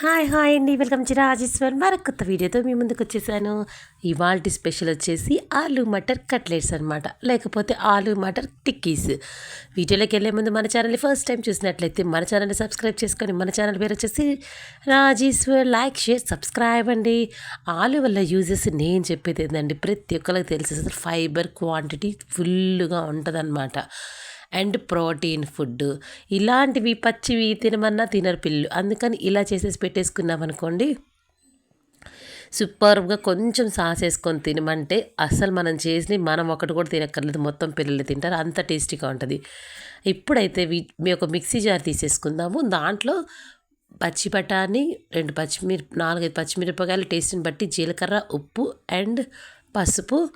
Hi hi అండి welcome to Rajeshwar. మరొక కొత్త వీడియోతో మీ ముందుకు వచ్చేసాను. ఇవాళ స్పెషల్ వచ్చేసి ఆలు మటర్ కట్లెట్స్ అనమాట లేకపోతే ఆలు మటర్ టిక్కీస్. వీడియోలోకి వెళ్ళే ముందు మన ఛానల్ని ఫస్ట్ టైం చూసినట్లయితే మన ఛానల్ని సబ్స్క్రైబ్ చేసుకొని మన ఛానల్ పేరు వచ్చేసి రాజేశ్వర్. లైక్ షేర్ సబ్స్క్రైబ్ అండి. ఆలు వల్ల యూజెస్ నేను చెప్పేది ఏంటండి ప్రతి ఒక్కరికి తెలిసి ఫైబర్ క్వాంటిటీ ఫుల్గా ఉంటుంది అండ్ ప్రోటీన్ ఫుడ్. ఇలాంటివి పచ్చివి తినమన్నా తినరు పిల్లలు. అందుకని ఇలా చేసేసి పెట్టేసుకున్నాం అనుకోండి సూపర్గా కొంచెం సాస్ వేసుకొని తినమంటే అసలు మనం చేసి మనం ఒకటి కూడా తినక్కర్లేదు. మొత్తం పిల్లలు తింటారు అంత టేస్టీగా ఉంటుంది. ఇప్పుడైతే మీ ఒక మిక్సీ జార్ తీసేసుకుందాము. దాంట్లో పచ్చి బఠానీ రెండు పచ్చిమిర నాలుగైదు పచ్చిమిరపకాయలు టేస్ట్ని బట్టి జీలకర్ర ఉప్పు అండ్ పసుపు.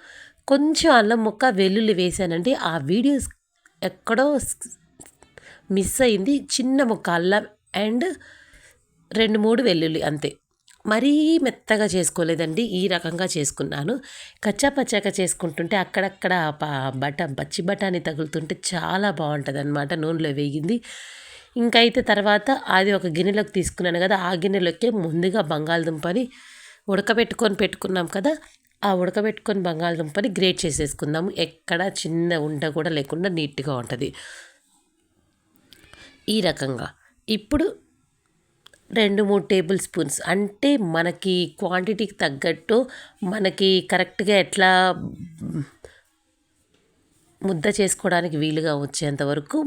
కొంచెం అల్లం ముక్క వెల్లుల్లి వేసానండి. ఆ వీడియోస్ ఎక్కడో మిస్ అయింది చిన్న ముక్క అల్లం అండ్ రెండు మూడు వెల్లుల్లి అంతే. మరీ మెత్తగా చేసుకోలేదండి ఈ రకంగా చేసుకున్నాను. కచ్చా పచ్చాక చేసుకుంటుంటే అక్కడక్కడ బట పచ్చి బఠానీ తగులుతుంటే చాలా బాగుంటుంది అనమాట నూనెలో వేగింది. ఇంకైతే తర్వాత అది ఒక గిన్నెలోకి తీసుకున్నాను కదా ఆ గిన్నెలోకి ముందుగా బంగాళదుంపని ఉడకబెట్టుకొని పెట్టుకున్నాం కదా ఆ ఉడకబెట్టుకొని బంగాళదుంపని గ్రేట్ చేసేసుకుందాము. ఎక్కడ చిన్న ఉండ కూడా లేకుండా నీట్గా ఉంటుంది. ఈ రకంగా. ఇప్పుడు రెండు మూడు టేబుల్ స్పూన్స్. అంటే మనకి క్వాంటిటీకి తగ్గట్టు మనకి కరెక్ట్గా ఎట్లా ముద్ద చేసుకోవడానికి వీలుగా వచ్చేంత వరకు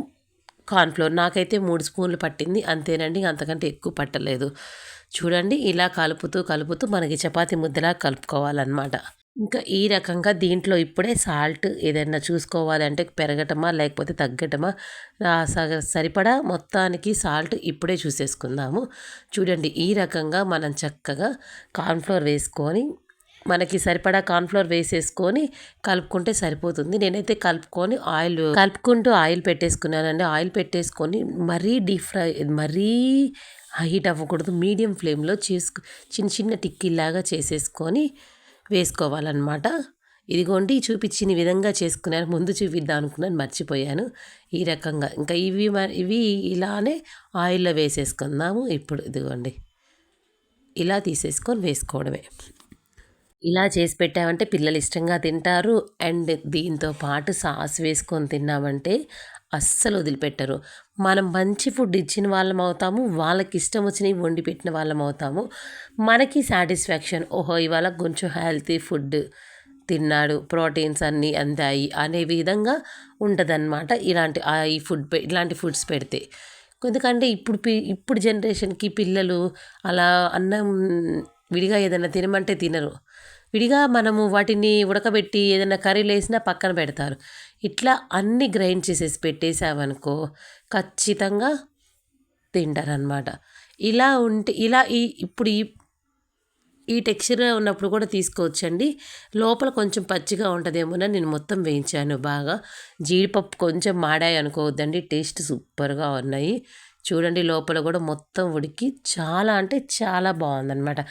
కార్న్ఫ్లోర్ నాకైతే మూడు స్పూన్లు పట్టింది. అంతేనండి అంతకంటే ఎక్కువ పట్టలేదు. చూడండి ఇలా కలుపుతూ కలుపుతూ మనకి చపాతి ముద్దలా కలుపుకోవాలన్నమాట. ఇంకా ఈ రకంగా దీంట్లో ఇప్పుడే సాల్ట్ ఏదైనా చూసుకోవాలంటే పెరగటమా లేకపోతే తగ్గటమా సరిపడా మొత్తానికి సాల్ట్ ఇప్పుడే చూసేసుకుందాము. చూడండి ఈ రకంగా మనం చక్కగా కార్న్ఫ్లోర్ వేసుకొని మనకి సరిపడా కార్న్ఫ్లోర్ వేసేసుకొని కలుపుకుంటే సరిపోతుంది. నేనైతే కలుపుకొని ఆయిల్ కలుపుకుంటూ ఆయిల్ పెట్టేసుకున్నానండి. ఆయిల్ పెట్టేసుకొని మరీ డీప్ ఫ్రై మరీ హీట్ అవ్వకూడదు. మీడియం ఫ్లేమ్లో చేసుకు చిన్న చిన్న టిక్కీలాగా చేసేసుకొని వేసుకోవాలన్నమాట. ఇదిగోండి చూపించిన విధంగా చేసుకున్నాను. ముందు చూపిద్దాం అనుకున్నాను మర్చిపోయాను. ఈ రకంగా. ఇంకా ఇవి ఇవి ఇలానే ఆయిల్లో వేసేసుకుందాము. ఇప్పుడు ఇదిగోండి. ఇలా తీసేసుకొని వేసుకోవడమే. ఇలా చేసి పెట్టామంటే పిల్లలు ఇష్టంగా తింటారు. అండ్ దీంతో పాటు సాస్ వేసుకొని తిన్నామంటే అస్సలు వదిలిపెట్టరు. మనం మంచి ఫుడ్ ఇచ్చిన వాళ్ళం అవుతాము వాళ్ళకి ఇష్టం వచ్చినవి వండి పెట్టిన వాళ్ళం అవుతాము. మనకి సాటిస్ఫాక్షన్ ఓహో ఇవాళ కొంచెం హెల్తీ ఫుడ్ తిన్నాడు ప్రోటీన్స్ అన్నీ అందాయి అనే విధంగా ఉంటుందన్నమాట ఇలాంటి ఈ ఫుడ్ ఇలాంటి ఫుడ్స్ పెడితే. ఎందుకంటే ఇప్పుడు పి ఇప్పుడు జనరేషన్కి పిల్లలు అలా అన్నం విడిగా ఏదైనా తినమంటే తినరు. విడిగా మనము వాటిని ఉడకబెట్టి ఏదైనా కర్రీలు వేసినా పక్కన పెడతారు. ఇట్లా అన్ని గ్రైండ్ చేసేసి పెట్టేసామనుకో ఖచ్చితంగా తింటారనమాట ఇలా ఉంటే ఇలా ఈ ఇప్పుడు ఈ ఈ టెక్స్చర్గా ఉన్నప్పుడు కూడా తీసుకోవచ్చండి. లోపల కొంచెం పచ్చిగా ఉంటుందేమోనని నేను మొత్తం వేయించాను బాగా. జీడిపప్పు కొంచెం మాడాయి అనుకోవద్దండి టేస్ట్ సూపర్గా ఉన్నాయి. చూడండి లోపల కూడా మొత్తం ఉడికి చాలా అంటే చాలా బాగుందన్నమాట.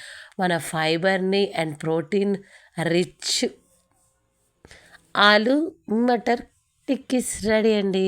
మన ఫైబర్ని అండ్ ప్రోటీన్ రిచ్ ఆలు మటర్ టిక్కీస్ రెడీ అండి.